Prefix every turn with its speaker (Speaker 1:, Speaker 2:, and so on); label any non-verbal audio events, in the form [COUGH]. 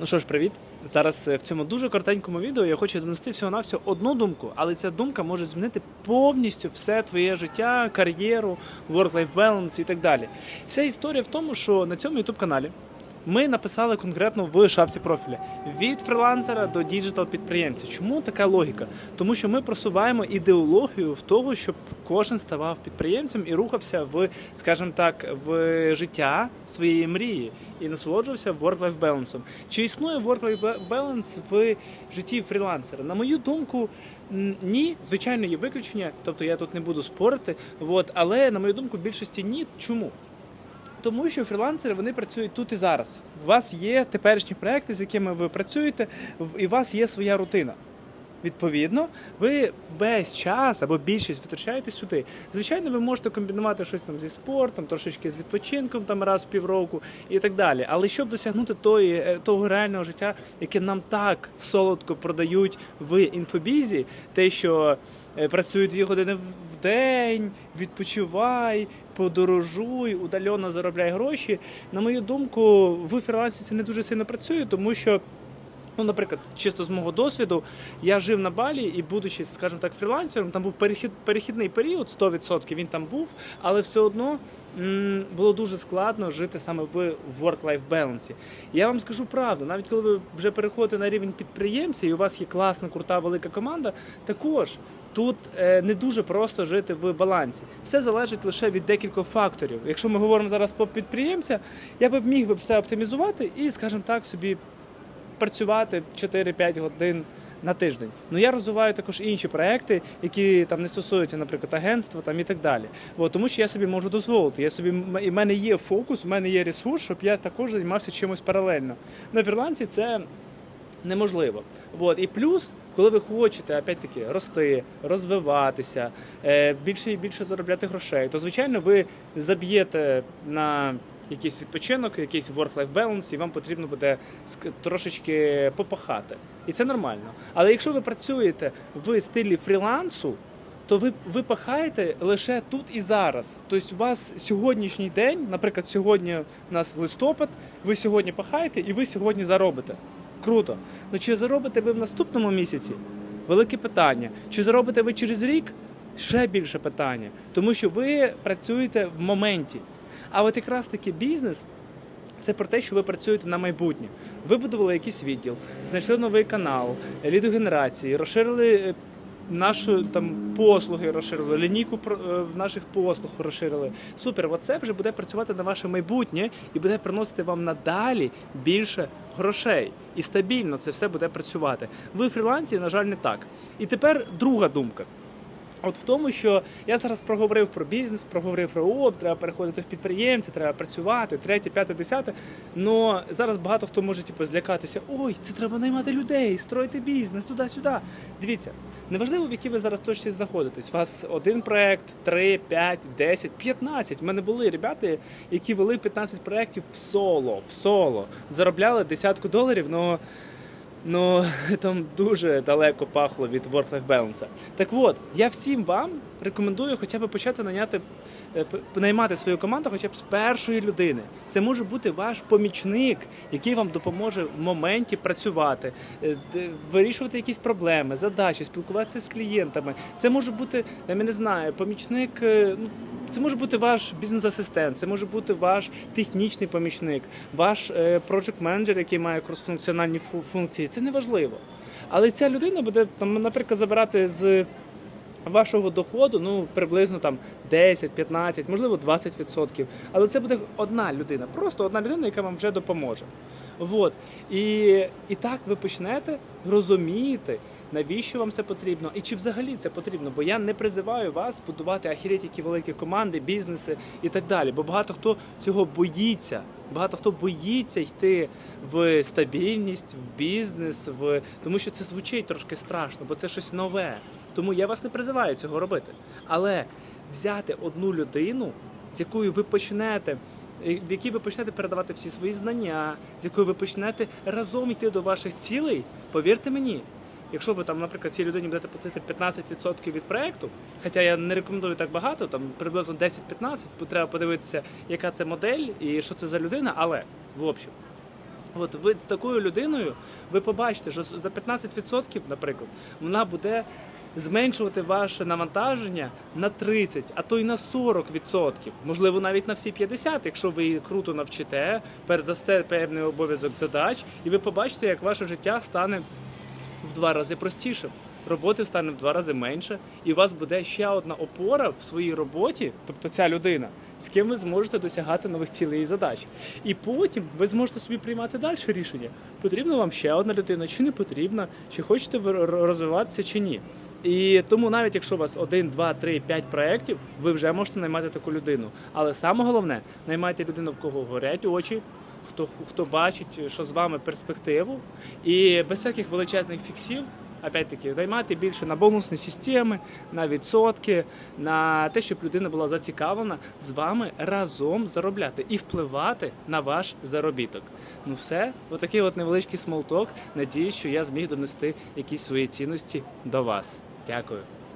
Speaker 1: Ну що ж, привіт. Зараз е, в цьому дуже коротенькому відео я хочу донести всього на всього одну думку, але ця думка може змінити повністю все твоє життя, кар'єру, work-life balance і так далі. Вся історія в тому, що на цьому youtube каналі ми написали конкретно в шапці профіля від фрилансера до діджитал підприємця. Чому така логіка? Тому що ми просуваємо ідеологію в того, щоб кожен ставав підприємцем і рухався в, скажімо так, в життя своєї мрії і насолоджувався work-life balance. Чи існує work-life balance в житті фрілансера? На мою думку, ні, звичайно, є виключення, тобто я тут не буду спорити. От, але на мою думку, більшості ні. Чому? Тому що фрілансери вони працюють тут і зараз. У вас є теперішні проекти, з якими ви працюєте, і у вас є своя рутина. Відповідно, ви весь час або більшість витрачаєте сюди. Звичайно, ви можете комбінувати щось там зі спортом, трошечки з відпочинком там раз в півроку і так далі. Але щоб досягнути тої, е, того реального життя, яке нам так солодко продають в інфобізі, те, що е, працюю дві години в день, відпочивай, подорожуй, удалено заробляй гроші. На мою думку, в фрілансі це не дуже сильно працює, тому що. Ну, наприклад, чисто з мого досвіду, я жив на Балі і, будучи, скажімо так, фрілансером, там був перехід, перехідний період, 100% він там був, але все одно м, було дуже складно жити саме в work-life balance. Я вам скажу правду, навіть коли ви вже переходите на рівень підприємця і у вас є класна, крута, велика команда, також тут е, не дуже просто жити в балансі. Все залежить лише від декількох факторів. Якщо ми говоримо зараз по підприємця, я б міг би все оптимізувати і, скажімо так, собі працювати 4-5 годин на тиждень. Ну я розвиваю також інші проекти, які там не стосуються, наприклад, агентства там і так далі. От, тому що я собі можу дозволити. Я собі і в мене є фокус, в мене є ресурс, щоб я також займався чимось паралельно. На фрілансі це. Неможливо. От. І плюс, коли ви хочете опять-таки рости, розвиватися, е, більше і більше заробляти грошей, то звичайно ви заб'єте на якийсь відпочинок, якийсь work-life balance, і вам потрібно буде трошечки попахати. І це нормально. Але якщо ви працюєте в стилі фрілансу, то ви, ви пахаєте лише тут і зараз. Тобто у вас сьогоднішній день, наприклад, сьогодні у нас листопад, ви сьогодні пахаєте і ви сьогодні заробите. Круто. Ну чи заробите ви в наступному місяці? Велике питання. Чи заробите ви через рік? Ще більше питання. Тому що ви працюєте в моменті. А от якраз таки бізнес це про те, що ви працюєте на майбутнє. Вибудували якийсь відділ, знайшли новий канал, лідогенерації, розширили е, нашу там послуги, розширили лінійку е, наших послуг розширили. Супер, оце вже буде працювати на ваше майбутнє і буде приносити вам надалі більше грошей. І стабільно це все буде працювати. Ви фрілансі, на жаль, не так. І тепер друга думка. От в тому, що я зараз проговорив про бізнес, проговорив про ОП, треба переходити в підприємця, треба працювати, третє, п'яте, десяте. Но зараз багато хто може типу, злякатися: ой, це треба наймати людей, строїти бізнес туди-сюди. Дивіться, неважливо, в якій ви зараз точці знаходитесь. У вас один проект, три, п'ять, десять, п'ятнадцять. У мене були ребята, які вели 15 проєктів в соло, в соло, заробляли десятку доларів, но. Ну, [LAUGHS] там дуже далеко пахло від work-life balance. Так от, я всім вам рекомендую хоча б почати наняти, е, наймати свою команду хоча б з першої людини. Це може бути ваш помічник, який вам допоможе в моменті працювати, е, вирішувати якісь проблеми, задачі, спілкуватися з клієнтами. Це може бути, я не знаю, помічник. е, Ну, це може бути ваш бізнес-асистент, це може бути ваш технічний помічник, ваш проджект менеджер який має кросфункціональні функції. Це не важливо. Але ця людина буде там, наприклад, забирати з вашого доходу ну приблизно там 10, 15, можливо 20%. Але це буде одна людина, просто одна людина, яка вам вже допоможе. Вот. І, і так ви почнете розуміти, навіщо вам це потрібно, і чи взагалі це потрібно. Бо я не призиваю вас будувати ахірєть які великі команди, бізнеси і так далі. Бо багато хто цього боїться. Багато хто боїться йти в стабільність, в бізнес, в тому, що це звучить трошки страшно, бо це щось нове. Тому я вас не призиваю цього робити. Але взяти одну людину, з якою ви почнете. е, В якій ви почнете передавати всі свої знання, з якою ви почнете разом йти до ваших цілей, повірте мені, якщо ви там, наприклад, цій людині будете платити 15% від проекту, хоча я не рекомендую так багато, там приблизно 10-15, треба подивитися, яка це модель і що це за людина, але в общем. От ви з такою людиною, ви побачите, що за 15%, наприклад, вона буде зменшувати ваше навантаження на 30, а то й на 40%. Можливо, навіть на всі 50%, якщо ви її круто навчите, передасте певний обов'язок задач, і ви побачите, як ваше життя стане в два рази простішим. Роботи стане в два рази менше, і у вас буде ще одна опора в своїй роботі, тобто ця людина, з ким ви зможете досягати нових цілей і задач. І потім ви зможете собі приймати далі рішення, потрібна вам ще одна людина, чи не потрібна, чи хочете ви розвиватися, чи ні. І тому, навіть якщо у вас один, два, три, п'ять проєктів, ви вже можете наймати таку людину. Але саме головне, наймайте людину, в кого горять очі, хто, хто бачить, що з вами перспективу, і без всяких величезних фіксів. Опять-таки, наймати більше на бонусні системи, на відсотки, на те, щоб людина була зацікавлена з вами разом заробляти і впливати на ваш заробіток. Ну все, отакий от невеличкий смолток. Надіюсь, що я зміг донести якісь свої цінності до вас. Дякую.